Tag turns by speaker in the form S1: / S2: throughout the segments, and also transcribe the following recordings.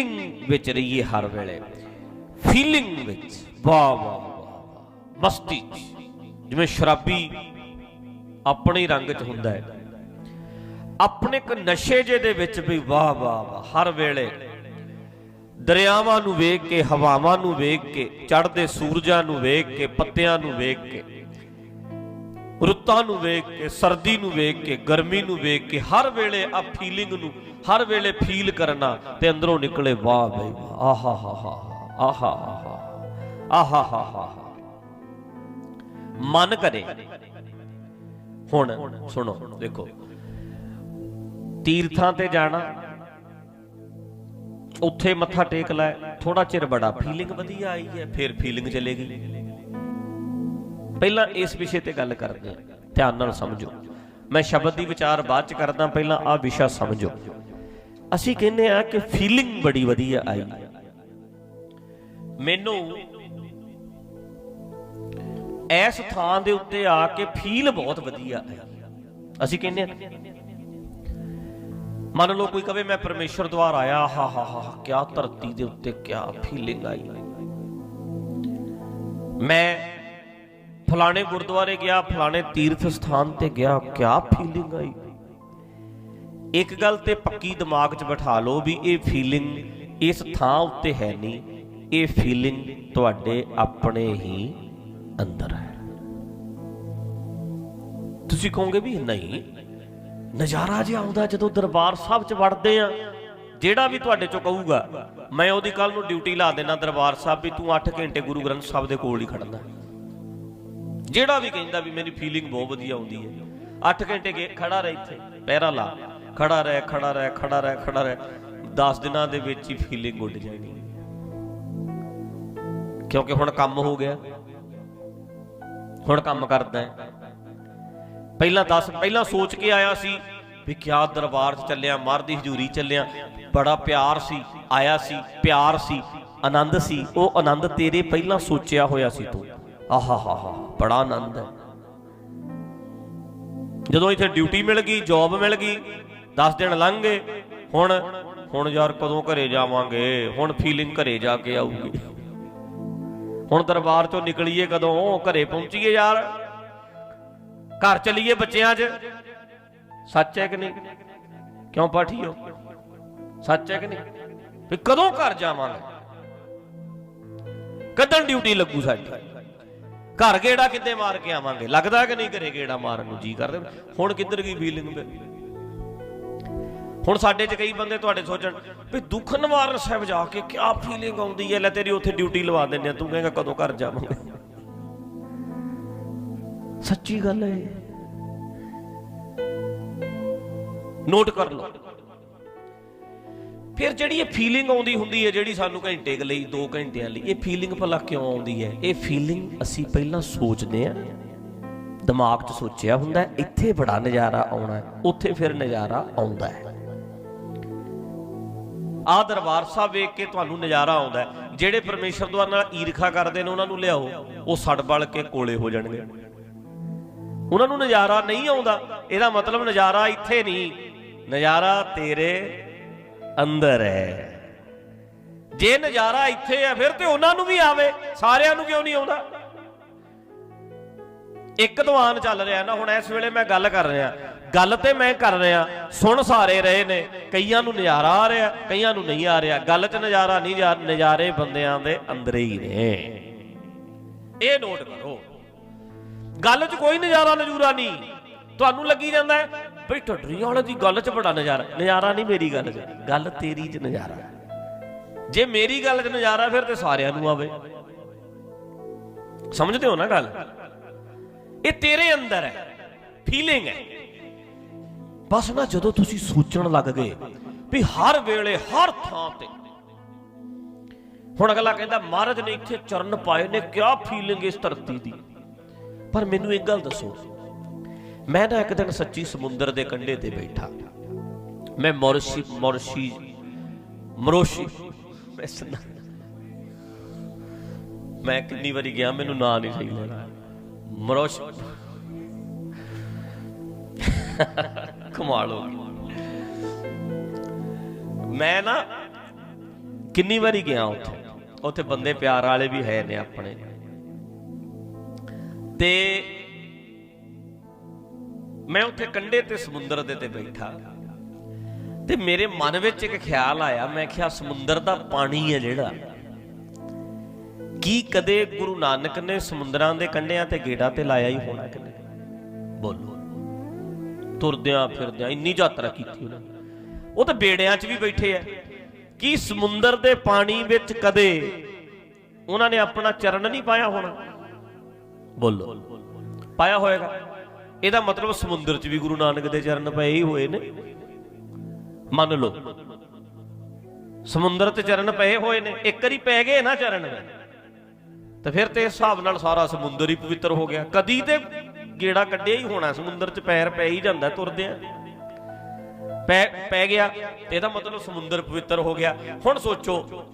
S1: Feeling ਵਿੱਚ ਰਹੀਏ ਹਰ ਵੇਲੇ। ਫੀਲਿੰਗ ਵਿੱਚ, ਵਾਹ ਵਾਹ ਮਸਤੀ ਜਿਵੇਂ ਸ਼ਰਾਬੀ ਆਪਣੇ ਰੰਗ 'ਚ ਹੁੰਦਾ ਹੈ। ਆਪਣੇ ਇੱਕ ਨਸ਼ੇ ਜੇ ਦੇ ਵਿੱਚ ਵੀ ਵਾਹ ਵਾਹ ਵਾਹ, ਹਰ ਵੇਲੇ। ਦਰਿਆਵਾਂ ਨੂੰ ਵੇਖ ਕੇ, ਹਵਾਵਾਂ ਨੂੰ ਵੇਖ ਕੇ, ਚੜ੍ਹਦੇ ਸੂਰਜਾਂ ਨੂੰ ਵੇਖ ਕੇ, ਪੱਤਿਆਂ ਨੂੰ ਵੇਖ ਕੇ। ਰੁੱਤਾਂ ਨੂੰ ਵੇਖ ਕੇ, ਸਰਦੀ ਨੂੰ ਵੇਖ ਕੇ, ਗਰਮੀ ਨੂੰ ਵੇਖ ਕੇ, ਹਰ ਵੇਲੇ ਆ ਫੀਲਿੰਗ ਨੂੰ, ਹਰ ਵੇਲੇ ਫੀਲ ਕਰਨਾ ਤੇ ਅੰਦਰੋਂ ਨਿਕਲੇ, ਵਾਹ ਬਈ ਆਹਾ ਹਾ ਹਾ, ਆਹਾ ਹਾ ਆਹਾ ਹਾ ਹਾ ਮਨ ਕਰੇ। ਹੁਣ ਸੁਣੋ, ਦੇਖੋ। ਤੀਰਥਾਂ ਤੇ ਜਾਣਾ, ਉੱਥੇ ਮੱਥਾ ਟੇਕ ਲੈ ਥੋੜਾ ਚਿਰ ਬੜਾ ਫੀਲਿੰਗ ਵਧੀਆ ਆਈ ਹੈ, ਫਿਰ ਫੀਲਿੰਗ ਚਲੇਗੀ ਪਹਿਲਾਂ ਇਸ ਵਿਸ਼ੇ ਤੇ ਗੱਲ ਕਰਦੇ ਹਾਂ। ਧਿਆਨ ਨਾਲ ਸਮਝੋ। ਮੈਂ ਸ਼ਬਦ ਦੀ ਵਿਚਾਰ ਬਾਅਦ ਚ ਕਰਦਾ, ਪਹਿਲਾਂ ਆ ਵਿਸ਼ਾ ਸਮਝੋ। ਅਸੀਂ ਕਹਿੰਦੇ ਆ ਕਿ ਫੀਲਿੰਗ ਬੜੀ ਵਧੀਆ ਆਈ। ਮੈਨੂੰ ਇਸ ਥਾਂ ਦੇ ਉੱਤੇ ਆ ਕੇ ਫੀਲ ਬਹੁਤ ਵਧੀਆ ਆਈ। ਅਸੀਂ ਕਹਿੰਦੇ ਆ ਮੰਨ ਲਓ ਕੋਈ ਕਵੇ ਮੈਂ ਪਰਮੇਸ਼ਰ ਦੁਆਰ ਆਇਆ, ਹਾ ਹਾ ਹਾ ਕੀ ਧਰਤੀ ਦੇ ਉੱਤੇ ਕਿਆ ਫੀਲਿੰਗ ਆਈ। ਮੈਂ ਫਲਾਣੇ ਗੁਰਦੁਆਰੇ ਗਿਆ, ਫਲਾਣੇ ਤੀਰਥ ਸਥਾਨ ਤੇ ਗਿਆ, ਕਿਆ ਫੀਲਿੰਗ ਆਈ? ਇੱਕ ਗੱਲ ਤੇ ਪੱਕੀ ਦਿਮਾਗ 'ਚ ਬਿਠਾ ਲਓ ਵੀ ਇਹ ਫੀਲਿੰਗ ਇਸ ਥਾਂ ਉੱਤੇ ਹੈ ਨਹੀਂ, ਇਹ ਫੀਲਿੰਗ ਤੁਹਾਡੇ ਆਪਣੇ ਹੀ ਅੰਦਰ ਹੈ। ਤੁਸੀਂ ਕਹੋਗੇ ਵੀ ਨਹੀਂ, ਨਜ਼ਾਰਾ ਜਿਹਾ ਆਉਂਦਾ ਜਦੋਂ ਦਰਬਾਰ ਸਾਹਿਬ 'ਚ ਵੜਦੇ ਆ, ਜਿਹੜਾ ਵੀ ਤੁਹਾਡੇ ਚੋਂ ਕਹੂਗਾ, ਮੈਂ ਉਹਦੀ ਕੱਲ ਨੂੰ ਡਿਊਟੀ ਲਾ ਦੇਣਾ ਦਰਬਾਰ ਸਾਹਿਬ ਵੀ ਤੂੰ 8 ਘੰਟੇ ਗੁਰੂ ਗ੍ਰੰਥ ਸਾਹਿਬ ਦੇ ਕੋਲ ਹੀ ਖੜਨਾ। ਜਿਹੜਾ ਵੀ ਕਹਿੰਦਾ ਵੀ ਮੇਰੀ ਫੀਲਿੰਗ ਬਹੁਤ ਵਧੀਆ ਆਉਂਦੀ ਹੈ। 8 ਘੰਟੇ ਗੇ ਖੜਾ ਰਹਿ ਇੱਥੇ ਪਹਿਰਾ ਲਾ। ਖੜਾ ਰਹਿ ਖੜਾ ਰਹਿ ਖੜਾ ਰਹਿ ਖੜਾ ਰਹਿ। 10 ਦਿਨਾਂ ਦੇ ਵਿੱਚ ਹੀ ਫੀਲਿੰਗ ਉੱਡ ਜਾਣੀ ਕਿਉਂਕਿ ਹੁਣ ਕੰਮ ਹੋ ਗਿਆ। ਹੁਣ ਕੰਮ ਕਰਦਾ ਹੈ। ਪਹਿਲਾਂ 10 ਪਹਿਲਾਂ ਸੋਚ ਕੇ ਆਇਆ ਸੀ ਵੀ ਕਿਆ ਦਰਬਾਰ 'ਚ ਚੱਲਿਆ ਮਰ ਦੀ ਹਜ਼ੂਰੀ ਚੱਲਿਆ। ਬੜਾ ਪਿਆਰ ਸੀ, ਆਇਆ ਸੀ, ਪਿਆਰ ਸੀ, ਆਨੰਦ ਸੀ। ਉਹ ਆਨੰਦ ਤੇਰੇ ਪਹਿਲਾਂ ਸੋਚਿਆ ਹੋਇਆ ਸੀ ਤੂੰ। ਆਹਾ ਹਾ ਬੜਾ ਆਨੰਦ ਹੈ। ਜਦੋਂ ਇੱਥੇ ਡਿਊਟੀ ਮਿਲ ਗਈ, ਜੌਬ ਮਿਲ ਗਈ 10 ਦਿਨ ਲੰਘ ਗਏ, ਹੁਣ ਹੁਣ ਯਾਰ ਕਦੋਂ ਘਰੇ ਜਾਵਾਂਗੇ, ਹੁਣ ਫੀਲਿੰਗ ਘਰੇ ਜਾ ਕੇ ਆਊਗੀ। ਹੁਣ ਦਰਬਾਰ ਚੋਂ ਨਿਕਲੀਏ ਕਦੋਂ, ਘਰੇ ਪਹੁੰਚੀਏ ਯਾਰ। ਘਰ ਚਲੀਏ ਬੱਚਿਆਂ 'ਚ। ਸੱਚ ਹੈ ਕਿ ਨਹੀਂ? ਕਿਉਂ ਪਾਠੀਓ? ਸੱਚ ਹੈ ਕਿ ਨਹੀਂ? ਵੀ ਕਦੋਂ ਘਰ ਜਾਵਾਂਗੇ? ਕਦੋਂ ਡਿਊਟੀ ਲੱਗੂ ਸਾਡੀ? ਘਰ ਗੇੜਾ ਕਿੱਦੇ ਮਾਰ ਕੇ ਆਵਾਂਗੇ? ਲੱਗਦਾ ਕਿ ਨਹੀਂ ਘਰੇ ਗੇੜਾ ਮਾਰਨ ਨੂੰ ਜੀ ਕਰਦੇ? ਹੁਣ ਕਿੱਧਰ ਗਈ ਫੀਲਿੰਗ ਫਿਰ? ਹੁਣ ਸਾਡੇ 'ਚ ਕਈ ਬੰਦੇ ਤੁਹਾਡੇ ਸੋਚਣ ਵੀ ਦੁੱਖ ਨਿਵਾਰਨ ਸਾਹਿਬ ਜਾ ਕੇ ਕਿਆ ਫੀਲਿੰਗ ਆਉਂਦੀ ਹੈ? ਲੈ ਤੇਰੀ ਉੱਥੇ ਡਿਊਟੀ ਲਵਾ ਦਿੰਦੇ ਆ। ਤੂੰ ਕਹੇਗਾ ਕਦੋਂ ਘਰ ਜਾਵਾਂਗੇ? ਸੱਚੀ ਗੱਲ ਹੈ ਨੋਟ ਕਰ ਲਓ। ਫਿਰ ਜਿਹੜੀ ਇਹ ਫੀਲਿੰਗ ਆਉਂਦੀ ਹੁੰਦੀ ਹੈ, ਜਿਹੜੀ ਸਾਨੂੰ ਘੰਟੇ ਲਈ 2 ਘੰਟਿਆਂ ਲਈ, ਇਹ ਫੀਲਿੰਗ ਭਲਾ ਕਿਉਂ ਆਉਂਦੀ ਹੈ? ਇਹ ਫੀਲਿੰਗ ਅਸੀਂ ਪਹਿਲਾਂ ਸੋਚਦੇ ਆ ਦਿਮਾਗ 'ਚ ਸੋਚਿਆ ਹੁੰਦਾ ਇੱਥੇ ਬੜਾ ਨਜ਼ਾਰਾ ਆਉਣਾ ਹੈ, ਉੱਥੇ ਫਿਰ ਨਜ਼ਾਰਾ ਆਉਂਦਾ ਹੈ। ਆ ਦਰਬਾਰ ਸਾਹਿਬ ਵੇਖ ਕੇ ਤੁਹਾਨੂੰ ਨਜ਼ਾਰਾ ਆਉਂਦਾ ਹੈ, ਜਿਹੜੇ ਪਰਮੇਸ਼ਰ ਦੁਆਰਾ ਨਾਲ ਈਰਖਾ ਕਰਦੇ ਨੇ, ਉਹਨਾਂ ਨੂੰ ਲਿਆਓ, ਉਹ ਸੜ ਬਲ ਕੇ ਕੋਲੇ ਹੋ ਜਾਣਗੇ। ਉਹਨਾਂ ਨੂੰ ਨਜ਼ਾਰਾ ਨਹੀਂ ਆਉਂਦਾ, ਇਹਦਾ ਮਤਲਬ ਨਜ਼ਾਰਾ ਇੱਥੇ ਨਹੀਂ, ਨਜ਼ਾਰਾ ਤੇਰੇ ਅੰਦਰ ਹੈ। ਜੇ ਨਜ਼ਾਰਾ ਇੱਥੇ ਹੈ, ਫਿਰ ਤੇ ਉਹਨਾਂ ਨੂੰ ਵੀ ਆਵੇ। ਸਾਰਿਆਂ ਨੂੰ ਕਿਉਂ ਨਹੀਂ ਆਉਂਦਾ? ਇੱਕ ਦੀਵਾਨ ਚੱਲ ਰਿਹਾ ਨਾ, ਹੁਣ ਇਸ ਵੇਲੇ ਮੈਂ ਗੱਲ ਕਰ ਰਿਹਾ। ਗੱਲ ਤੇ ਮੈਂ ਕਰ ਰਿਹਾ। ਸੁਣ ਸਾਰੇ ਰਹੇ ਨੇ। ਕਈਆਂ ਨੂੰ ਨਜ਼ਾਰਾ ਆ ਰਿਹਾ, ਕਈਆਂ ਨੂੰ ਨਹੀਂ ਆ ਰਿਹਾ। ਗੱਲ 'ਚ ਨਜ਼ਾਰਾ ਨਹੀਂ ਜਾ, ਨਜ਼ਾਰੇ ਬੰਦਿਆਂ ਦੇ ਅੰਦਰ ਹੀ ਨੇ। ਇਹ ਨੋਟ ਕਰੋ। ਗੱਲ 'ਚ ਕੋਈ ਨਜ਼ਾਰਾ, ਨਜ਼ੂਰਾ ਨਹੀਂ। ਤੁਹਾਨੂੰ ਲੱਗੀ ਜਾਂਦਾ ਬਈ ਢੱਡਰੀਆਂ ਵਾਲੇ ਦੀ ਗੱਲ 'ਚ ਬੜਾ ਨਜ਼ਾਰਾ ਨਜ਼ਾਰਾ ਨਹੀਂ ਮੇਰੀ ਗੱਲ 'ਚ, ਗੱਲ ਤੇਰੀ 'ਚ ਨਜ਼ਾਰਾ। ਜੇ ਮੇਰੀ ਗੱਲ 'ਚ ਨਜ਼ਾਰਾ ਫਿਰ ਤੇ ਸਾਰਿਆਂ ਨੂੰ ਆਵੇ। ਸਮਝਦੇ ਹੋ ਨਾ ਗੱਲ? ਇਹ ਤੇਰੇ ਅੰਦਰ ਹੈ ਫੀਲਿੰਗ ਹੈ। ਬਸ ਨਾ ਜਦੋਂ ਤੁਸੀਂ ਸੋਚਣ ਲੱਗ ਗਏ ਵੀ ਹਰ ਵੇਲੇ, ਹਰ ਥਾਂ ਤੇ। ਹੁਣ ਅਗਲਾ ਕਹਿੰਦਾ, ਮਹਾਰਾਜ ਨੇ ਇੱਥੇ ਚਰਨ ਪਾਏ ਨੇ, ਕਿਆ ਫੀਲਿੰਗ ਇਸ ਧਰਤੀ ਦੀ। ਪਰ ਮੈਨੂੰ ਇੱਕ ਗੱਲ ਦੱਸੋ ਮੈਂ ਨਾ ਇੱਕ ਦਿਨ ਸੱਚੀ ਸਮੁੰਦਰ ਦੇ ਕੰਢੇ ਤੇ ਬੈਠਾ। ਮੈਂ ਮੋਰਸ਼ੀ ਮੋਰਸ਼ੀ, ਮਰੋਸ਼ੀ, ਮੈਂ ਸੁਣਾ- ਮੈਂ ਕਿੰਨੀ ਵਾਰੀ ਗਿਆ, ਮੈਨੂੰ ਨਾਂ ਨਹੀਂ ਸਹੀ ਲੈਣਾ ਮਰੋਸ਼ ਕਮਾਲ ਹੋ ਮੈਂ ਨਾ ਕਿੰਨੀ ਵਾਰੀ ਗਿਆ ਉੱਥੇ। ਉੱਥੇ ਬੰਦੇ ਪਿਆਰ ਵਾਲੇ ਵੀ ਹੈ ਨੇ ਆਪਣੇ। ਤੇ ਮੈਂ ਉੱਥੇ ਕੰਢੇ ਤੇ ਸਮੁੰਦਰ ਦੇ ਤੇ ਬੈਠਾ। ਤੇ ਮੇਰੇ ਮਨ ਵਿੱਚ ਇੱਕ ਖਿਆਲ ਆਇਆ, ਮੈਂ ਕਿਹਾ ਸਮੁੰਦਰ ਦਾ ਪਾਣੀ ਹੈ ਜਿਹੜਾ। ਕੀ ਕਦੇ ਗੁਰੂ ਨਾਨਕ ਨੇ ਸਮੁੰਦਰਾਂ ਦੇ ਕੰਢਿਆਂ ਤੇ ਗੇੜਾ ਤੇ ਲਾਇਆ ਹੀ ਹੋਣਾ ਕਿ ਨਹੀਂ? ਬੋਲੋ। ਤੁਰਦਿਆਂ ਫਿਰਦਿਆਂ ਇੰਨੀ ਯਾਤਰਾ ਕੀਤੀ ਉਹਨਾਂ। ਉਹ ਤਾਂ ਬੇੜਿਆਂ 'ਚ ਵੀ ਬੈਠੇ ਆ। ਕੀ ਸਮੁੰਦਰ ਦੇ ਪਾਣੀ ਵਿੱਚ ਕਦੇ ਉਹਨਾਂ ਨੇ ਆਪਣਾ ਚਰਨ ਨਹੀਂ ਪਾਇਆ ਹੋਣਾ? ਬੋਲੋ। ਪਾਇਆ ਹੋਏਗਾ। ਇਹਦਾ ਮਤਲਬ ਸਮੁੰਦਰ 'ਚ ਵੀ ਗੁਰੂ ਨਾਨਕ ਦੇ ਚਰਨ ਪਏ ਹੀ ਹੋਏ ਨੇ। ਮੰਨ ਲਓ, ਸਮੁੰਦਰ ਤੇ ਚਰਨ ਪਏ ਹੋਏ ਨੇ, ਇੱਕ ਵਾਰੀ ਪੈ ਗਏ ਨਾ ਚਰਨ ਤੇ ਫਿਰ ਤੇ ਇਸ ਹਿਸਾਬ ਨਾਲ ਸਾਰਾ ਸਮੁੰਦਰ ਹੀ ਪਵਿੱਤਰ ਹੋ ਗਿਆ। ਕਦੀ ਤੇ ਗੇੜਾ ਕੱਢਿਆ ਹੀ ਹੋਣਾ, ਸਮੁੰਦਰ 'ਚ ਪੈਰ ਪੈ ਹੀ ਜਾਂਦਾ ਤੁਰਦੇ ਆ ਪੈ ਪੈ ਗਿਆ, ਤੇ ਇਹਦਾ ਮਤਲਬ ਸਮੁੰਦਰ ਪਵਿੱਤਰ ਹੋ ਗਿਆ। ਹੁਣ ਸੋਚੋ,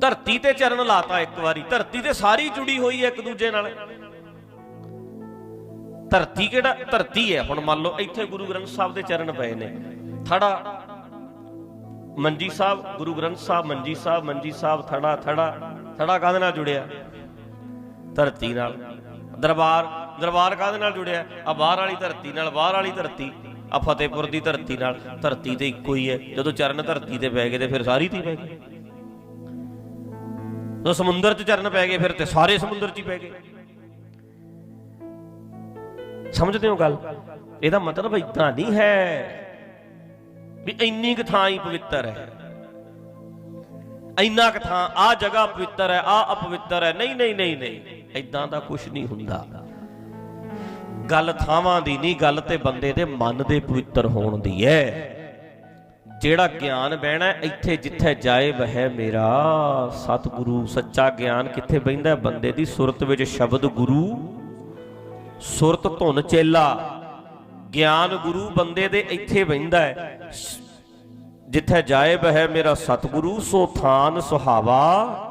S1: ਧਰਤੀ ਤੇ ਚਰਨ ਲਾਤਾ ਇੱਕ ਵਾਰੀ, ਧਰਤੀ ਤੇ ਸਾਰੀ ਜੁੜੀ ਹੋਈ ਹੈ ਇੱਕ ਦੂਜੇ ਨਾਲ। ਧਰਤੀ ਕਿਹੜਾ? ਧਰਤੀ ਹੈ। ਹੁਣ ਮੰਨ ਲਓ ਇੱਥੇ ਗੁਰੂ ਗ੍ਰੰਥ ਸਾਹਿਬ ਦੇ ਚਰਨ ਪਏ ਨੇ। ਥੜਾ ਮੰਜੀ ਸਾਹਿਬ, ਗੁਰੂ ਗ੍ਰੰਥ ਸਾਹਿਬ, ਮੰਜੀ ਸਾਹਿਬ ਮੰਜੀ ਸਾਹਿਬ, ਥੜਾ ਥੜਾ ਥੜਾ ਕਾਹਦੇ ਨਾਲ ਜੁੜਿਆ? ਧਰਤੀ ਨਾਲ। ਦਰਬਾਰ ਦਰਬਾਰ ਕਾਹਦੇ ਨਾਲ ਜੁੜਿਆ? ਆ ਬਾਹਰ ਵਾਲੀ ਧਰਤੀ ਨਾਲ, ਬਾਹਰ ਵਾਲੀ ਧਰਤੀ। ਆ ਫਤਿਹਪੁਰ ਦੀ ਧਰਤੀ ਨਾਲ। ਧਰਤੀ ਤੇ ਇੱਕੋ ਹੀ ਹੈ। ਜਦੋਂ ਚਰਨ ਧਰਤੀ ਤੇ ਪੈ ਗਏ ਤੇ ਫਿਰ ਸਾਰੀ ਤੇ ਪੈ ਗਈ। ਜਦੋਂ ਸਮੁੰਦਰ 'ਚ ਚਰਨ ਪੈ ਗਏ, ਫਿਰ ਤੇ ਸਾਰੇ ਸਮੁੰਦਰ 'ਚ ਹੀ ਪੈ ਗਏ। ਸਮਝਦੇ ਹੋ ਗੱਲ? ਇਹਦਾ ਮਤਲਬ ਇਦਾਂ ਨਹੀਂ ਹੈ ਵੀ ਇੰਨੀ ਕੁ ਥਾਂ ਹੀ ਪਵਿੱਤਰ ਹੈ। ਇੰਨਾ ਕੁ ਥਾਂ ਆ ਜਗ੍ਹਾ ਪਵਿੱਤਰ ਹੈ ਆ ਅਪਵਿੱਤਰ ਹੈ। ਨਹੀਂ ਨਹੀਂ ਨਹੀਂ ਨਹੀਂ ਇਦਾਂ ਦਾ ਕੁਝ ਨਹੀਂ ਹੁੰਦਾ। ਗੱਲ ਥਾਵਾਂ ਦੀ ਨਹੀਂ, ਗੱਲ ਤੇ ਬੰਦੇ ਦੇ ਮਨ ਦੇ ਪਵਿੱਤਰ ਹੋਣ ਦੀ ਹੈ। ਜਿਹੜਾ ਗਿਆਨ ਬਹਿਣਾ ਇੱਥੇ ਜਿੱਥੇ ਜਾਏ ਵਹਿ ਮੇਰਾ ਸਤਿਗੁਰੂ। ਸੱਚਾ ਗਿਆਨ ਕਿੱਥੇ ਬਹਿੰਦਾ ਬੰਦੇ ਦੀ ਸੁਰਤ ਵਿੱਚ ਸ਼ਬਦ ਗੁਰੂ ਸੁਰਤ ਧੁਨ ਚੇਲਾ। ਗਿਆਨ ਗੁਰੂ ਬੰਦੇ ਦੇ ਇੱਥੇ ਬਹਿੰਦਾ ਹੈ। ਜਿੱਥੇ ਜਾਇਬ ਹੈ ਮੇਰਾ ਸਤਿਗੁਰੂ, ਸੋ ਥਾਨ ਸੁਹਾਵਾ।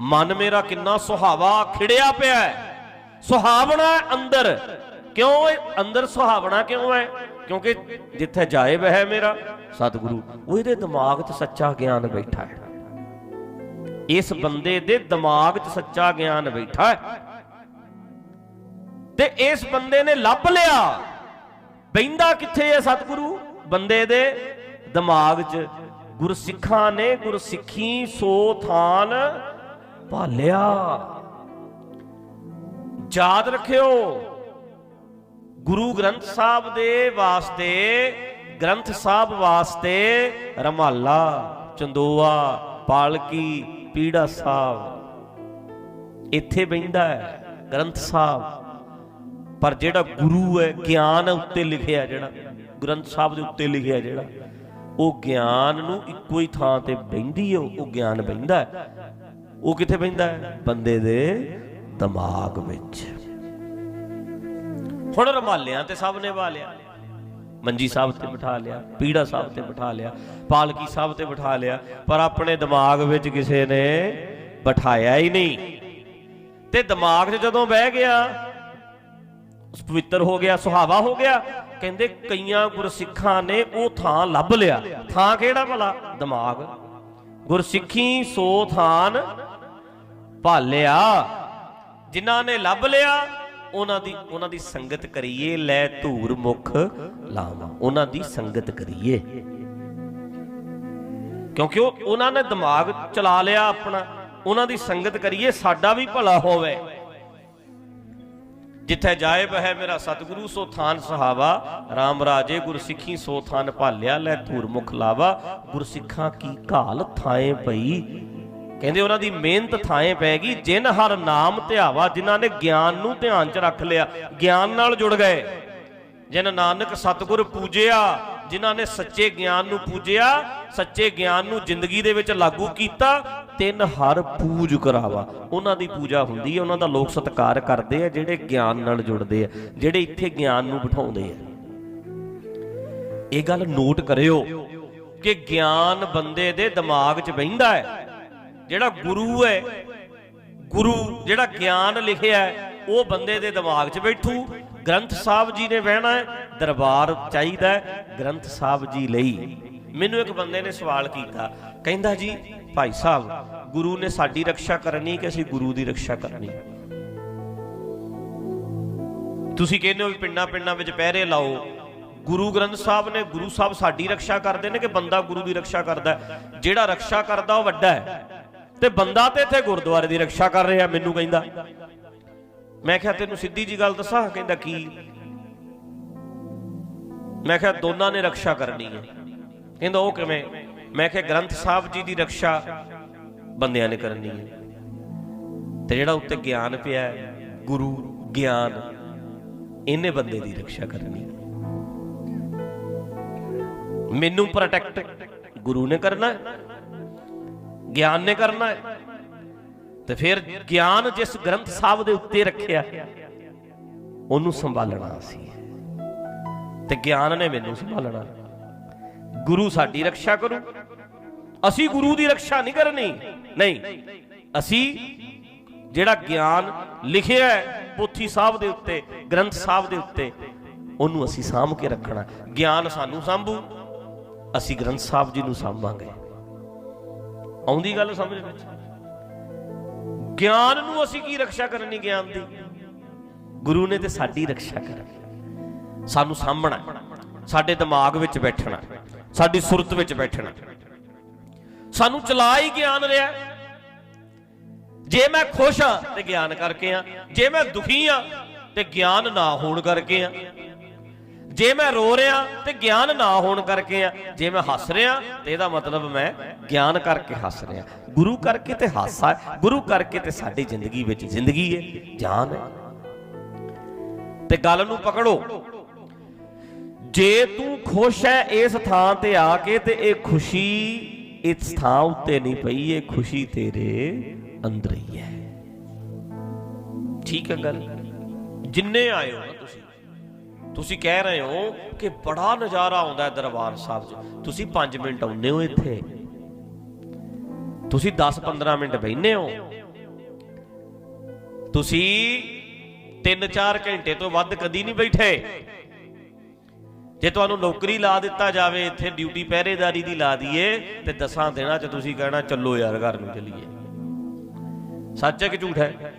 S1: ਮਨ ਮੇਰਾ ਕਿੰਨਾ ਸੁਹਾਵਾ, ਖਿੜਿਆ ਪਿਆ ਹੈ। ਸੁਹਾਵਣਾ ਅੰਦਰ। ਕਿਉਂ ਅੰਦਰ ਸੁਹਾਵਣਾ ਕਿਉਂ ਹੈ? ਕਿਉਂਕਿ ਜਿੱਥੇ ਜਾਇਬ ਹੈ ਮੇਰਾ ਸਤਿਗੁਰੂ ਉਹ ਇਹਦੇ ਦਿਮਾਗ 'ਚ ਸੱਚਾ ਗਿਆਨ ਬੈਠਾ ਹੈ। ਇਸ ਬੰਦੇ ਦੇ ਦਿਮਾਗ 'ਚ ਸੱਚਾ ਗਿਆਨ ਬੈਠਾ ਹੈ। ਤੇ ਇਸ ਬੰਦੇ ਨੇ ਲੱਭ ਲਿਆ। ਬੈਂਦਾ ਕਿੱਥੇ ਹੈ ਸਤਿਗੁਰੂ? ਬੰਦੇ ਦੇ ਦਿਮਾਗ 'ਚ ਗੁਰਸਿੱਖਾਂ ਨੇ ਗੁਰਸਿੱਖੀ ਸੋ ਥਾਨ ਭਾਲਿਆ। ਯਾਦ ਰੱਖਿਓ, ਗੁਰੂ ਗ੍ਰੰਥ ਸਾਹਿਬ ਦੇ ਵਾਸਤੇ, ਗ੍ਰੰਥ ਸਾਹਿਬ ਵਾਸਤੇ ਰਮਾਲਾ, ਚੰਦੋਆ, ਪਾਲਕੀ, ਪੀੜਾ ਸਾਹਿਬ, ਇੱਥੇ ਬੈਂਦਾ ਹੈ, ਗ੍ਰੰਥ ਸਾਹਿਬ। ਪਰ ਜਿਹੜਾ ਗੁਰੂ ਹੈ, ਗਿਆਨ ਉੱਤੇ ਲਿਖਿਆ ਜਿਹੜਾ, ਗ੍ਰੰਥ ਸਾਹਿਬ ਦੇ ਉੱਤੇ ਲਿਖਿਆ ਜਿਹੜਾ, ਉਹ ਗਿਆਨ ਨੂੰ ਇੱਕੋ ਹੀ ਥਾਂ ਤੇ ਬੈਂਦੀ ਹੈ, ਉਹ ਗਿਆਨ ਬੈਂਦਾ ਉਹ ਕਿੱਥੇ ਬੈਂਦਾ ਹੈ? ਬੰਦੇ ਦੇ ਦਿਮਾਗ ਵਿੱਚ। ਹੁਣ ਰਮਾਲਿਆਂ ਤੇ ਸਭ ਨੇ ਵਾ ਲਿਆ। ਮੰਜੀ ਸਾਹਿਬ ਤੇ ਬਿਠਾ ਲਿਆ, ਪੀੜਾ ਸਾਹਿਬ ਤੇ ਬਿਠਾ ਲਿਆ, ਪਾਲਕੀ ਸਾਹਿਬ ਤੇ ਬਿਠਾ ਲਿਆ, ਪਰ ਆਪਣੇ ਦਿਮਾਗ ਵਿੱਚ ਕਿਸੇ ਨੇ ਬਿਠਾਇਆ ਹੀ ਨਹੀਂ। ਤੇ ਦਿਮਾਗ 'ਚ ਜਦੋਂ ਬਹਿ ਗਿਆ ਪਵਿੱਤਰ ਹੋ ਗਿਆ, ਸੁਹਾਵਾ ਹੋ ਗਿਆ। ਕਹਿੰਦੇ ਕਈਆਂ ਗੁਰਸਿੱਖਾਂ ਨੇ ਉਹ ਥਾਂ ਲੱਭ ਲਿਆ। ਥਾਂ ਕਿਹੜਾ ਭਲਾ? ਦਿਮਾਗ। ਗੁਰਸਿੱਖੀ ਸੋ ਥਾਨ ਭਾਲਿਆ। ਜਿਨ੍ਹਾਂ ਨੇ ਲੱਭ ਲਿਆ, ਉਹਨਾਂ ਦੀ ਉਹਨਾਂ ਦੀ ਸੰਗਤ ਕਰੀਏ, ਲੈ ਧੂਰ ਮੁਖ ਲਾਵਾਂ। ਉਹਨਾਂ ਦੀ ਸੰਗਤ ਕਰੀਏ। ਕਿਉਂਕਿ ਉਹ ਉਹਨਾਂ ਨੇ ਦਿਮਾਗ ਚਲਾ ਲਿਆ ਆਪਣਾ। ਉਹਨਾਂ ਦੀ ਸੰਗਤ ਕਰੀਏ, ਸਾਡਾ ਵੀ ਭਲਾ ਹੋਵੇ। ਜਿੱਥੇ ਜਾਏ ਬਹਿ ਮੇਰਾ ਸਤਿਗੁਰੂ, ਸੋ ਥਾਨ ਸਹਾਵਾ। RAM ਰਾਜੇ, ਗੁਰਸਿੱਖੀ, ਸੋ ਥਾਨ ਭਾਲਿਆ, ਲੈ ਧੂਰ ਮੁਖ ਲਾਵਾ। ਗੁਰਸਿੱਖਾਂ ਕੀ ਘਾਲ ਥਾਏ ਪਈ। ਕਹਿੰਦੇ ਉਹਨਾਂ ਦੀ ਮਿਹਨਤ ਥਾਏ ਪੈਗੀ ਜਿਨ ਹਰ ਨਾਮ ਧਿਆਵਾ, ਜਿਨ੍ਹਾਂ ਨੇ ਗਿਆਨ ਨੂੰ ਧਿਆਨ 'ਚ ਰੱਖ ਲਿਆ, ਗਿਆਨ ਨਾਲ ਜੁੜ ਗਏ। ਜਿਨ ਨਾਨਕ ਸਤਿਗੁਰ ਪੂਜਿਆ, ਜਿਨ੍ਹਾਂ ਨੇ ਸੱਚੇ ਗਿਆਨ ਨੂੰ ਪੂਜਿਆ, ਸੱਚੇ ਗਿਆਨ ਨੂੰ ਜ਼ਿੰਦਗੀ ਦੇ ਵਿੱਚ ਲਾਗੂ ਕੀਤਾ ਤਿੰਨ ਹਰ ਪੂਜ ਕਰਾਵਾ। ਉਹਨਾਂ ਦੀ ਪੂਜਾ ਹੁੰਦੀ ਹੈ, ਉਹਨਾਂ ਦਾ ਲੋਕ ਸਤਿਕਾਰ ਕਰਦੇ ਆ, ਜਿਹੜੇ ਗਿਆਨ ਨਾਲ ਜੁੜਦੇ ਆ, ਜਿਹੜੇ ਇੱਥੇ ਗਿਆਨ ਨੂੰ ਬਿਠਾਉਂਦੇ ਆ। ਇਹ ਗੱਲ ਨੋਟ ਕਰਿਓ ਕਿ ਗਿਆਨ ਬੰਦੇ ਦੇ ਦਿਮਾਗ 'ਚ ਬਹਿੰਦਾ ਹੈ। ਜਿਹੜਾ ਗੁਰੂ ਹੈ, ਗੁਰੂ ਜਿਹੜਾ ਗਿਆਨ ਲਿਖਿਆ ਹੈ, ਉਹ ਬੰਦੇ ਦੇ ਦਿਮਾਗ 'ਚ ਬੈਠੂ। ਗ੍ਰੰਥ ਸਾਹਿਬ ਜੀ ਨੇ ਬਹਿਣਾ ਹੈ, ਦਰਬਾਰ ਚਾਹੀਦਾ ਹੈ, ਗ੍ਰੰਥ ਸਾਹਿਬ ਜੀ ਲਈ। ਮੈਨੂੰ ਇੱਕ ਬੰਦੇ ਨੇ ਸਵਾਲ ਕੀਤਾ, ਕਹਿੰਦਾ ਜੀ ਭਾਈ ਸਾਹਿਬ, ਗੁਰੂ ਨੇ ਸਾਡੀ ਰੱਖਿਆ ਕਰਨੀ ਕਿ ਅਸੀਂ ਗੁਰੂ ਦੀ ਰੱਖਿਆ ਕਰਨੀ? ਤੁਸੀਂ ਕਹਿੰਦੇ ਹੋ ਵੀ ਪਿੰਡਾਂ ਪਿੰਡਾਂ ਵਿੱਚ ਪਹਿਰੇ ਲਾਓ। ਗੁਰੂ ਗ੍ਰੰਥ ਸਾਹਿਬ ਨੇ, ਗੁਰੂ ਸਾਹਿਬ ਸਾਡੀ ਰੱਖਿਆ ਕਰਦੇ ਨੇ ਕਿ ਬੰਦਾ ਗੁਰੂ ਦੀ ਰੱਖਿਆ ਕਰਦਾ ਜਿਹੜਾ ਰੱਖਿਆ ਕਰਦਾ ਉਹ ਵੱਡਾ ਹੈ। ਤੇ ਬੰਦਾ ਤੇ ਇੱਥੇ ਗੁਰਦੁਆਰੇ ਦੀ ਰੱਖਿਆ ਕਰ ਰਿਹਾ, ਮੈਨੂੰ ਕਹਿੰਦਾ। ਮੈਂ ਕਿਹਾ, ਤੈਨੂੰ ਸਿੱਧੀ ਜੀ ਗੱਲ ਦੱਸਾਂ? ਕਹਿੰਦਾ, ਕੀ? ਮੈਂ ਕਿਹਾ, ਦੋਨਾਂ ਨੇ ਰੱਖਿਆ ਕਰਨੀ ਹੈ। ਕਹਿੰਦਾ, ਉਹ ਕਿਵੇਂ? ਮੈਂ ਕਿਹਾ ਗ੍ਰੰਥ ਸਾਹਿਬ ਜੀ ਦੀ ਰੱਖਿਆ ਬੰਦਿਆਂ ਨੇ ਕਰਨੀ ਹੈ। ਤੇ ਜਿਹੜਾ ਉੱਤੇ ਗਿਆਨ ਪਿਆ ਹੈ, ਗੁਰੂ ਗਿਆਨ ਇਹਨੇ ਬੰਦੇ ਦੀ ਰੱਖਿਆ ਕਰਨੀ ਮੈਨੂੰ ਪ੍ਰੋਟੈਕਟ ਗੁਰੂ ਨੇ ਕਰਨਾ ਹੈ ਗਿਆਨ ਨੇ ਕਰਨਾ ਹੈ। ਤੇ ਫਿਰ ਗਿਆਨ ਜਿਸ ਗ੍ਰੰਥ ਸਾਹਿਬ ਦੇ ਉੱਤੇ ਰੱਖਿਆ ਉਹਨੂੰ ਸੰਭਾਲਣਾ ਸੀ। ਤੇ ਗਿਆਨ ਨੇ ਮੈਨੂੰ ਸੰਭਾਲਣਾ। ਗੁਰੂ ਸਾਡੀ ਰੱਖਿਆ ਕਰੂ। ਅਸੀਂ ਗੁਰੂ ਦੀ ਰੱਖਿਆ ਨਹੀਂ ਕਰਨੀ। ਨਹੀਂ। ਅਸੀਂ ਜਿਹੜਾ ਗਿਆਨ ਲਿਖਿਆ ਹੈ ਪੋਥੀ ਸਾਹਿਬ ਦੇ ਉੱਤੇ, ਗ੍ਰੰਥ ਸਾਹਿਬ ਦੇ ਉੱਤੇ, ਉਹਨੂੰ ਅਸੀਂ ਸਾਂਭ ਕੇ ਰੱਖਣਾ। ਗਿਆਨ ਸਾਨੂੰ ਸਾਂਭੂ, ਅਸੀਂ ਗ੍ਰੰਥ ਸਾਹਿਬ ਜੀ ਨੂੰ ਸਾਂਭਾਂਗੇ। ਆਉਂਦੀ ਗੱਲ ਸਮਝ ਵਿੱਚ? ਗਿਆਨ ਨੂੰ ਅਸੀਂ ਕੀ ਰੱਖਿਆ ਕਰਨੀ ਗਿਆਨ ਦੀ? ਗੁਰੂ ਨੇ ਤੇ ਸਾਡੀ ਰੱਖਿਆ ਕਰਨੀ। ਸਾਨੂੰ ਸਾਂਭਣਾ। ਸਾਡੇ ਦਿਮਾਗ ਵਿੱਚ ਬੈਠਣਾ। ਸਾਡੀ ਸੁਰਤ ਵਿੱਚ ਬੈਠਣਾ। ਸਾਨੂੰ ਚਲਾ ਹੀ ਗਿਆਨ ਰਿਹਾ। ਜੇ ਮੈਂ ਖੁਸ਼ ਹਾਂ ਤੇ ਗਿਆਨ ਕਰਕੇ ਆ ਜੇ ਮੈਂ ਦੁਖੀ ਆ ਤੇ ਗਿਆਨ ਨਾ ਹੋਣ ਕਰਕੇ ਆ ਜੇ ਮੈਂ ਰੋ ਰਿਹਾ ਤੇ ਗਿਆਨ ਨਾ ਹੋਣ ਕਰਕੇ ਆ ਜੇ ਮੈਂ ਹੱਸ ਰਿਹਾ ਤੇ ਇਹਦਾ ਮਤਲਬ ਮੈਂ ਗਿਆਨ ਕਰਕੇ ਹੱਸ ਰਿਹਾ। ਗੁਰੂ ਕਰਕੇ ਤੇ ਹਾਸਾ ਗੁਰੂ ਕਰਕੇ ਤੇ ਸਾਡੀ ਜ਼ਿੰਦਗੀ ਵਿੱਚ ਜ਼ਿੰਦਗੀ ਹੈ ਜਾਨ ਹੈ ਤੇ ਗੱਲ ਨੂੰ ਪਕੜੋ। ਜੇ ਤੂੰ ਖੁਸ਼ ਹੈ ਇਸ ਥਾਂ ਤੇ ਆ ਕੇ ਤੇ ਇਹ ਖੁਸ਼ੀ ਇਸ ਥਾਂ ਉੱਤੇ ਨਹੀਂ ਪਈ, ਇਹ ਖੁਸ਼ੀ ਤੇਰੇ ਅੰਦਰ ਹੀ ਹੈ। ਠੀਕ ਹੈ ਗੱਲ? ਜਿੰਨੇ ਆਏ ਹੋ ਨਾ ਤੁਸੀਂ ਤੁਸੀਂ ਕਹਿ ਰਹੇ ਹੋ ਕਿ ਬੜਾ ਨਜ਼ਾਰਾ ਆਉਂਦਾ ਹੈ ਦਰਬਾਰ ਸਾਹਿਬ 'ਚ। ਤੁਸੀਂ 5 ਮਿੰਟ ਆਉਂਦੇ ਹੋ ਇੱਥੇ। ਤੁਸੀਂ 10-15 ਮਿੰਟ ਬੈਠਨੇ ਹੋ। ਤੁਸੀਂ 3-4 ਘੰਟੇ ਤੋਂ ਵੱਧ ਕਦੀ ਨਹੀਂ ਬੈਠੇ। ਜੇ ਤੁਹਾਨੂੰ ਨੌਕਰੀ ਲਾ ਦਿੱਤਾ ਜਾਵੇ, ਇੱਥੇ ਡਿਊਟੀ ਪਹਿਰੇਦਾਰੀ ਦੀ ਲਾ ਦਈਏ, ਤੇ ਦਸਾਂ ਦਿਨਾਂ 'ਚ ਤੁਸੀਂ ਕਹਿਣਾ, ਚੱਲੋ ਯਾਰ, ਘਰ ਨੂੰ ਚੱਲੀਏ। ਸੱਚ ਹੈ ਕਿ ਝੂਠ ਹੈ?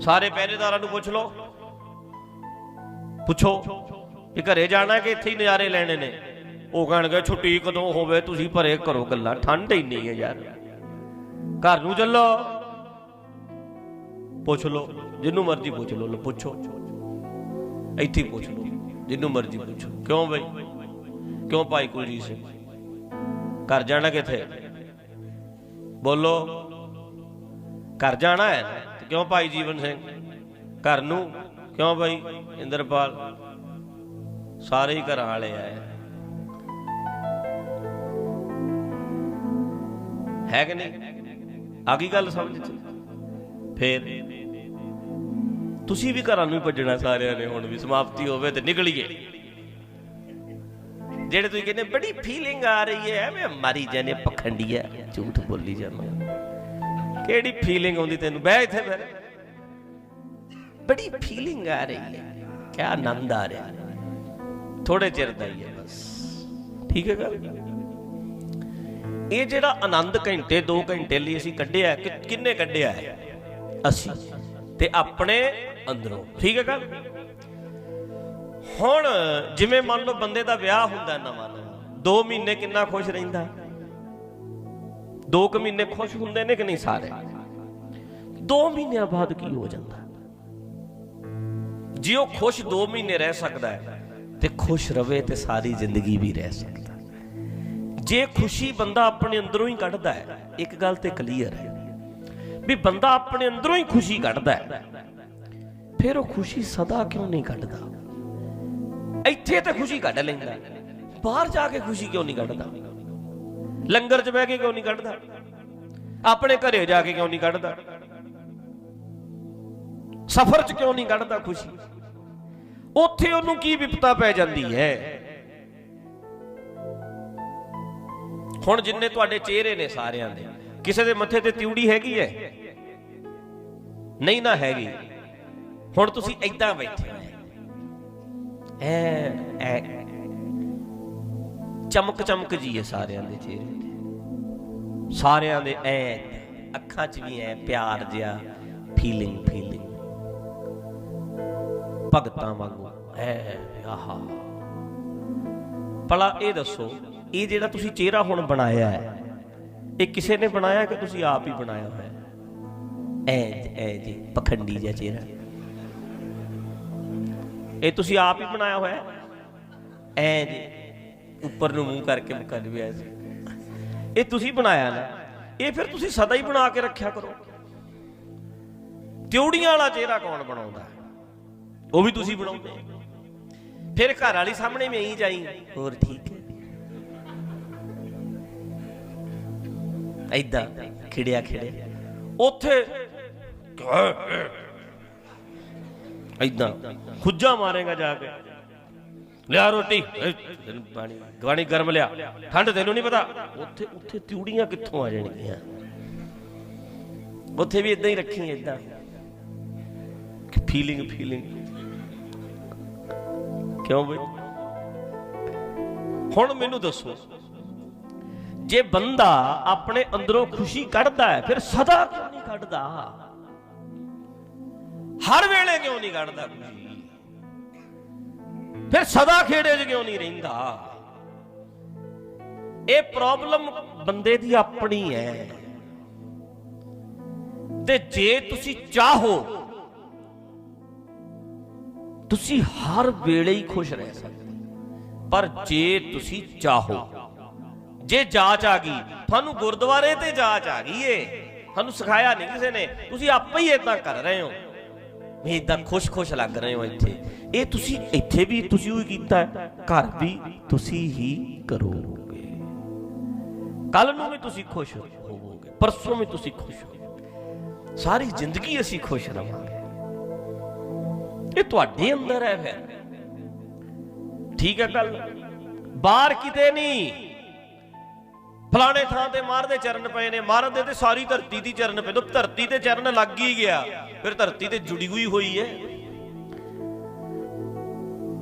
S1: ਸਾਰੇ ਪਹਿਰੇਦਾਰਾਂ ਨੂੰ ਪੁੱਛ ਲਓ। ਪੁੱਛੋ ਕਿ ਘਰੇ ਜਾਣਾ ਕਿ ਇੱਥੇ ਹੀ ਨਜ਼ਾਰੇ ਲੈਣੇ ਨੇ? ਉਹ ਕਹਿਣਗੇ, ਛੁੱਟੀ ਕਦੋਂ ਹੋਵੇ, ਤੁਸੀਂ ਭਰੇ ਕਰੋ ਗੱਲਾਂ। ਠੰਡ ਇੰਨੀ ਹੈ ਯਾਰ। ਘਰ ਨੂੰ ਚੱਲੋ। ਪੁੱਛ ਲਓ। ਜਿੰਨੂੰ ਮਰਜ਼ੀ ਪੁੱਛ ਲਓ, ਪੁੱਛੋ। ਇੱਥੇ ਪੁੱਛ ਲਓ। ਜਿੰਨੂੰ ਮਰਜ਼ੀ ਪੁੱਛੋ। ਕਿਉਂ ਬਈ? ਕਿਉਂ ਭਾਈ ਕੁਲਜੀਤ ਸਿੰਘ? ਘਰ ਜਾਣਾ ਕਿੱਥੇ? ਬੋਲੋ। ਘਰ ਜਾਣਾ ਹੈ? ਕਿਉਂ ਭਾਈ ਜੀਵਨ ਸਿੰਘ? ਘਰ ਨੂੰ? ਕਿਉਂ ਭਾਈ ਇੰਦਰਪਾਲ? ਸਾਰੇ ਹੀ ਘਰਾਂ ਵਾਲੇ ਆਏ ਹੈ ਕਿ ਨਹੀਂ? ਆ ਗਈ ਗੱਲ ਸਮਝ ਚ? ਫੇਰ ਤੁਸੀਂ ਵੀ ਘਰਾਂ ਨੂੰ ਹੀ ਭੱਜਣਾ ਸਾਰਿਆਂ ਨੇ, ਹੁਣ ਵੀ ਸਮਾਪਤੀ ਹੋਵੇ ਤੇ ਨਿਕਲੀਏ। ਜਿਹੜੇ ਤੁਸੀਂ ਕਹਿੰਦੇ ਬੜੀ ਫੀਲਿੰਗ ਆ ਰਹੀ ਹੈ, ਐਵੇਂ ਮਾਰੀ ਜਾਂਦੇ ਪਖੰਡੀਆ, ਝੂਠ ਬੋਲੀ ਜਾਂਦਾ ਕਿਹੜੀ ਫੀਲਿੰਗ ਆਉਂਦੀ ਤੈਨੂੰ? ਬਹਿ ਇੱਥੇ ਫਿਰ। ਬੜੀ ਫੀਲਿੰਗ ਆ ਰਹੀ ਹੈ। ਕਿਆ ਆਨੰਦ ਆ ਰਿਹਾ। ਥੋੜੇ ਚਿਰ ਦਾ ਹੀ ਹੈ ਬਸ। ਠੀਕ ਹੈ ਗੱਲ? ਇਹ ਜਿਹੜਾ ਆਨੰਦ ਘੰਟੇ 2 ਘੰਟੇ ਲਈ ਅਸੀਂ ਕੱਢਿਆ ਕਿੰਨੇ ਕੱਢਿਆ ਹੈ? ਅਸੀਂ। ਤੇ ਆਪਣੇ ਅੰਦਰੋਂ। ਠੀਕ ਹੈ ਗੱਲ? ਹੁਣ ਜਿਵੇਂ ਮੰਨ ਲਓ ਬੰਦੇ ਦਾ ਵਿਆਹ ਹੁੰਦਾ ਨਵਾਂ ਨਵਾਂ 2 ਮਹੀਨੇ ਕਿੰਨਾ ਖੁਸ਼ ਰਹਿੰਦਾ? 2 ਕੁ ਮਹੀਨੇ ਖੁਸ਼ ਹੁੰਦੇ ਨੇ ਕਿ ਨਹੀਂ ਸਾਰੇ? 2 ਮਹੀਨਿਆਂ ਬਾਅਦ ਕੀ ਹੋ ਜਾਂਦਾ? ਜੇ ਉਹ ਖੁਸ਼ 2 ਮਹੀਨੇ ਰਹਿ ਸਕਦਾ ਹੈ, ਤੇ ਖੁਸ਼ ਰਵੇ ਤੇ ਸਾਰੀ ਜ਼ਿੰਦਗੀ ਵੀ ਰਹਿ ਸਕਦਾ ਜੇ ਖੁਸ਼ੀ ਬੰਦਾ ਆਪਣੇ ਅੰਦਰੋਂ ਹੀ ਕੱਢਦਾ ਹੈ, ਇੱਕ ਗੱਲ ਤੇ ਕਲੀਅਰ ਹੈ ਵੀ ਬੰਦਾ ਆਪਣੇ ਅੰਦਰੋਂ ਹੀ ਖੁਸ਼ੀ ਕੱਢਦਾ ਹੈ। ਫਿਰ ਉਹ ਖੁਸ਼ੀ ਸਦਾ ਕਿਉਂ ਨਹੀਂ ਕੱਢਦਾ? ਇੱਥੇ ਤੇ ਖੁਸ਼ੀ ਕੱਢ ਲੈਂਦਾ ਬਾਹਰ ਜਾ ਕੇ ਖੁਸ਼ੀ ਕਿਉਂ ਨਹੀਂ ਕੱਢਦਾ? ਲੰਗਰ 'ਚ ਬਹਿ ਕੇ ਕਿਉਂ ਨਹੀਂ ਕੱਢਦਾ? ਆਪਣੇ ਘਰੇ ਜਾ ਕੇ ਕਿਉਂ ਨਹੀਂ ਕੱਢਦਾ? ਸਫ਼ਰ 'ਚ ਕਿਉਂ ਨਹੀਂ ਕੱਢਦਾ ਖੁਸ਼ੀ? ਉੱਥੇ ਉਹਨੂੰ ਕੀ ਵਿਪਤਾ ਪੈ ਜਾਂਦੀ ਹੈ? ਹੁਣ ਜਿੰਨੇ ਤੁਹਾਡੇ ਚਿਹਰੇ ਨੇ ਸਾਰਿਆਂ ਦੇ, ਕਿਸੇ ਦੇ ਮੱਥੇ ਤੇ ਤਿਉੜੀ ਹੈਗੀ ਹੈ? ਨਹੀਂ ਨਾ ਹੈਗੀ। ਹੁਣ ਤੁਸੀਂ ਐਦਾਂ ਬੈਠੇ ਹੋ। ਐ ਐ। ਚਮਕ ਚਮਕ ਜੀ ਹੈ ਸਾਰਿਆਂ ਦੇ ਚਿਹਰੇ ਤੇ। ਸਾਰਿਆਂ ਦੇ ਐ ਅੱਖਾਂ 'ਚ ਵੀ ਐ ਪਿਆਰ ਜਿਹਾ ਫੀਲਿੰਗ ਫੀਲਿੰਗ ਭਗਤਾਂ ਵਾਂਗੂ, ਐ, ਆਹਾ। ਭਲਾ ਇਹ ਦੱਸੋ, ਇਹ ਜਿਹੜਾ ਤੁਸੀਂ ਚਿਹਰਾ ਹੁਣ ਬਣਾਇਆ ਹੈ, ਇਹ ਕਿਸੇ ਨੇ ਬਣਾਇਆ ਕਿ ਤੁਸੀਂ ਆਪ ਹੀ ਬਣਾਇਆ ਹੋਇਆ ਹੈ? ਐ ਐ ਜੀ, ਪਖੰਡੀ ਜਿਹਾ ਚਿਹਰਾ। ਇਹ ਤੁਸੀਂ ਆਪ ਹੀ ਬਣਾਇਆ ਹੋਇਆ ਐ ਜੀ, ਉੱਪਰ ਨੂੰ ਮੂੰਹ ਕਰਕੇ ਮੁਕਾ ਲਿਆ ਸੀ। ਇਹ ਤੁਸੀਂ ਬਣਾਇਆ ਨਾ, ਇਹ ਫਿਰ ਤੁਸੀਂ ਸਦਾ ਹੀ ਬਣਾ ਕੇ ਰੱਖਿਆ ਕਰੋ। ਤਿਉੜੀਆਂ ਵਾਲਾ ਚਿਹਰਾ ਕੌਣ ਬਣਾਉਂਦਾ? ਉਹ ਵੀ ਤੁਸੀਂ ਬਣਾਉਂਦੇ ਫਿਰ ਘਰ ਵਾਲੀ ਸਾਹਮਣੇ ਵੀ ਹੀ ਜਾਈ। ਹੋਰ ਠੀਕ ਹੈ। ਐਦਾਂ ਖਿੜਿਆ ਖਿੜਿਆ। ਉੱਥੇ ਐਦਾਂ ਖੁੱਜਾ ਮਾਰੇਗਾ ਜਾ ਕੇ। ਲਿਆ ਰੋਟੀ। ਪਾਣੀ, ਗਵਾਣੀ ਗਰਮ ਲਿਆ। ਠੰਡ ਤੈਨੂੰ ਨਹੀਂ ਪਤਾ। ਉੱਥੇ ਉੱਥੇ ਤਿਉੜੀਆਂ ਕਿੱਥੋਂ ਆ ਜਾਣਗੀਆਂ? ਉੱਥੇ ਵੀ ਇਦਾਂ ਹੀ ਰੱਖੀ ਇਦਾਂ ਫੀਲਿੰਗ ਫੀਲਿੰਗ ਕਿਉਂ ਬਈ? ਹੁਣ ਮੈਨੂੰ ਦੱਸੋ। ਜੇ ਬੰਦਾ ਆਪਣੇ ਅੰਦਰੋਂ ਖੁਸ਼ੀ ਕੱਢਦਾ ਹੈ, ਫਿਰ ਸਦਾ ਕਿਉਂ ਨਹੀਂ ਕੱਢਦਾ? ਹਰ ਵੇਲੇ ਕਿਉਂ ਨਹੀਂ ਕੱਢਦਾ ਖੁਸ਼ੀ ਫਿਰ ਸਦਾ ਖੇੜੇ 'ਚ ਕਿਉਂ ਨਹੀਂ ਰਹਿੰਦਾ? ਇਹ ਪ੍ਰੋਬਲਮ ਬੰਦੇ ਦੀ ਆਪਣੀ ਹੈ। ਤੇ ਜੇ ਤੁਸੀਂ ਚਾਹੋ, ਤੁਸੀਂ ਹਰ ਵੇਲੇ ਹੀ ਖੁਸ਼ ਰਹਿ ਸਕਦੇ ਪਰ ਜੇ ਤੁਸੀਂ ਚਾਹੋ, ਜੇ ਜਾਂਚ ਆ ਗਈ, ਤੁਹਾਨੂੰ ਗੁਰਦੁਆਰੇ ਤੇ ਜਾਚ ਆ ਗਈ ਏ। ਤੁਹਾਨੂੰ ਸਿਖਾਇਆ ਨਹੀਂ ਕਿਸੇ ਨੇ, ਤੁਸੀਂ ਆਪੇ ਹੀ ਇਦਾਂ ਕਰ ਰਹੇ ਹੋ। ਵੀ ਇਦਾਂ ਖੁਸ਼-ਖੁਸ਼ ਲੱਗ ਰਹੇ ਹੋ ਇੱਥੇ। ਇਹ ਤੁਸੀਂ ਇੱਥੇ ਵੀ ਤੁਸੀਂ ਉਹੀ ਕੀਤਾ ਘਰ ਵੀ ਤੁਸੀਂ ਹੀ ਕਰੋਗੇ। ਕੱਲ ਨੂੰ ਵੀ ਤੁਸੀਂ ਖੁਸ਼ ਹੋਵੋਗੇ, ਪਰਸੋਂ ਵੀ ਤੁਸੀਂ ਖੁਸ਼ ਹੋ ਸਾਰੀ ਜ਼ਿੰਦਗੀ ਅਸੀਂ ਖੁਸ਼ ਰਵਾਂਗੇ। ਇਹ ਤੁਹਾਡੇ ਅੰਦਰ ਹੈ ਫਿਰ। ਠੀਕ ਹੈ ਗੱਲ? ਬਾਹਰ ਕਿਤੇ ਨਹੀਂ। ਫਲਾਣੇ ਥਾਂ ਤੇ ਮਾਰਦੇ ਚਰਨ ਪਏ ਨੇ, ਮਾਰਨ ਦੇ ਤੇ ਸਾਰੀ ਧਰਤੀ ਦੀ ਚਰਨ ਪਏ ਨੇ, ਧਰਤੀ ਤੇ ਚਰਨ ਲੱਗ ਹੀ ਗਿਆ। ਫਿਰ ਧਰਤੀ ਤੇ ਜੁੜੀ ਹੋਈ ਹੋਈ ਹੈ।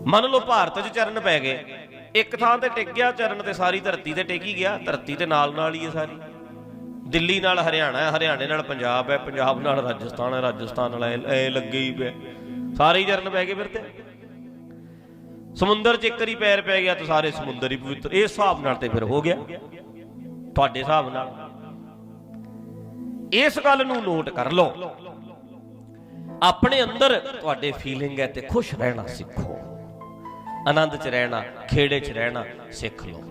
S1: ਮੰਨ ਲਓ ਭਾਰਤ 'ਚ ਚਰਨ ਪੈ ਗਏ। ਇੱਕ ਥਾਂ ਤੇ ਟਿਕ ਗਿਆ, ਚਰਨ ਤੇ ਸਾਰੀ ਧਰਤੀ ਤੇ ਟਿਕ ਗਿਆ। ਧਰਤੀ ਤੇ ਨਾਲ ਨਾਲ ਹੀ ਹੈ ਸਾਰੀ। ਦਿੱਲੀ ਨਾਲ ਹਰਿਆਣਾ ਹੈ, ਹਰਿਆਣੇ ਨਾਲ ਪੰਜਾਬ ਹੈ, ਪੰਜਾਬ ਨਾਲ ਰਾਜਸਥਾਨ ਹੈ, ਰਾਜਸਥਾਨ ਨਾਲ ਐ- ਲੱਗੇ ਹੀ ਪਿਆ ਸਾਰੇ ਚਰਨ ਪੈ ਗਏ ਫਿਰ ਤੇ। ਸਮੁੰਦਰ 'ਚ ਇੱਕ ਹੀ ਪੈਰ ਪੈ ਗਿਆ ਤਾਂ ਸਾਰੇ ਸਮੁੰਦਰ ਹੀ ਪਵਿੱਤਰ। ਇਸ ਹਿਸਾਬ ਨਾਲ ਤੇ ਫਿਰ ਹੋ ਗਿਆ। ਤੁਹਾਡੇ ਹਿਸਾਬ ਨਾਲ। ਇਸ ਗੱਲ ਨੂੰ ਨੋਟ ਕਰ ਲਓ। ਆਪਣੇ ਅੰਦਰ ਤੁਹਾਡੇ ਫੀਲਿੰਗ ਹੈ ਤੇ ਖੁਸ਼ ਰਹਿਣਾ ਸਿੱਖੋ। ਆਨੰਦ 'ਚ ਰਹਿਣਾ, ਖੇੜੇ 'ਚ ਰਹਿਣਾ ਸਿੱਖ ਲਓ।